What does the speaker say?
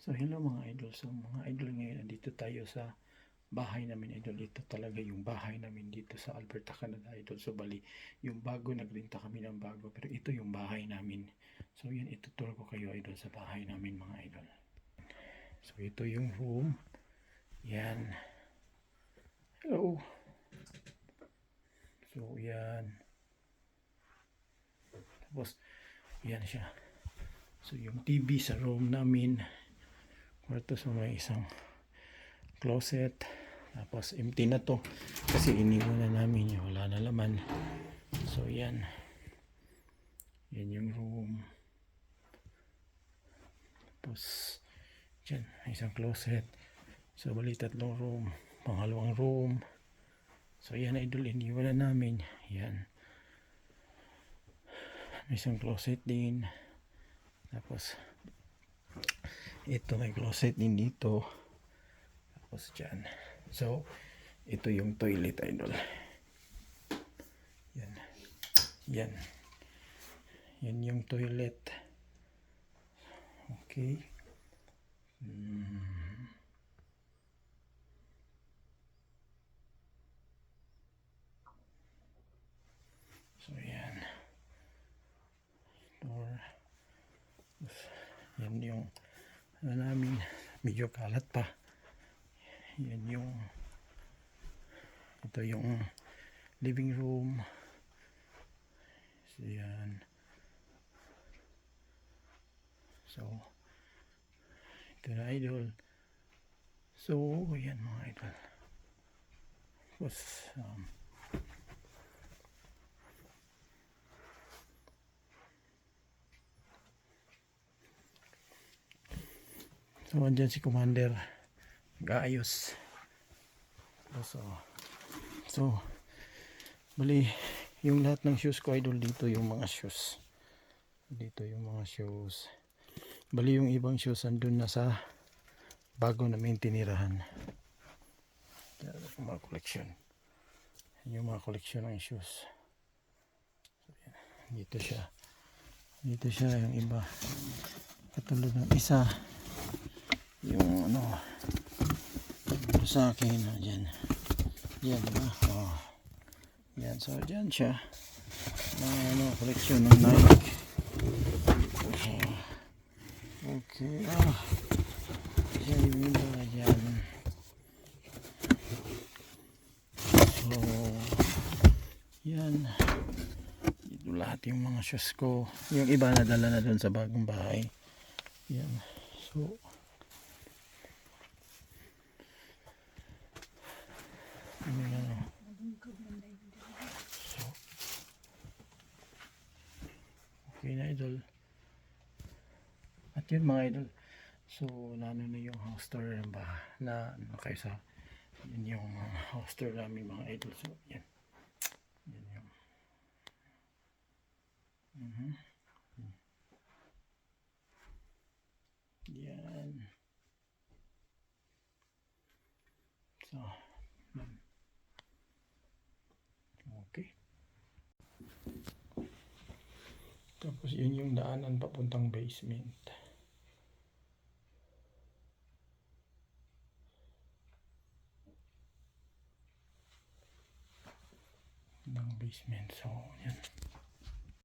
So hello mga idol. So mga idol ngayon nandito tayo sa bahay namin idol. Ito talaga yung bahay namin dito sa Alberta, Canada idol. So bali yung bago nagrenta kami ng bago pero ito yung bahay namin. So yan ituturo ko kayo idol sa bahay namin mga idol. So ito yung room. Yan. Hello. So yan. Tapos yan siya. So yung TV sa room namin kwarto so may isang closet tapos empty na to kasi iniwan na namin yung wala na laman. So yan. Yan yung room. Tapos dyan isang closet. So bali tatlong room pangalawang room. So yan idol iniwan na namin. Yan. May isang closet din. Tapos ito may closet din dito. Tapos dyan. So ito yung toilet idol. Yan. Yan. Yan yung toilet. Okay. Mm. so yan. Door. Yan yung ano namin medyo kalat pa. Yan yung ito yung living room. So yan. So ito na idol. So yan mga idol. Tapos um, So, andyan si Commander. Nag-aayos. So, so, bali, yung lahat ng shoes ko, idol, dito yung mga shoes. Dito yung mga shoes. Bali, yung ibang shoes, andun na sa bago namin tinirahan. Yan yung mga collection. Yung mga collection ng shoes. So, yan. Dito siya. Dito siya yung iba. Katulad ng isa yung ano sa akin oh, dyan. Yan diba? Oh. yan so dyan siya. Mga ano koleksyon ng Nike. Okay okay ah. Yan yung iba dyan. So yan. Ito lahat yung mga shoes ko. Yung iba nadala na doon sa bagong bahay. Yan. So Ayan, ano. So, okay na idol. At yun mga idol. So, nano na yung house tour ba na ano kayo sa yun yung uh, house tour namin mga idol. So, yan. Yan yung Mhm. Yan. So, yan. Okay. Tapos yun yung daanan papuntang basement. Ng basement. So, yan.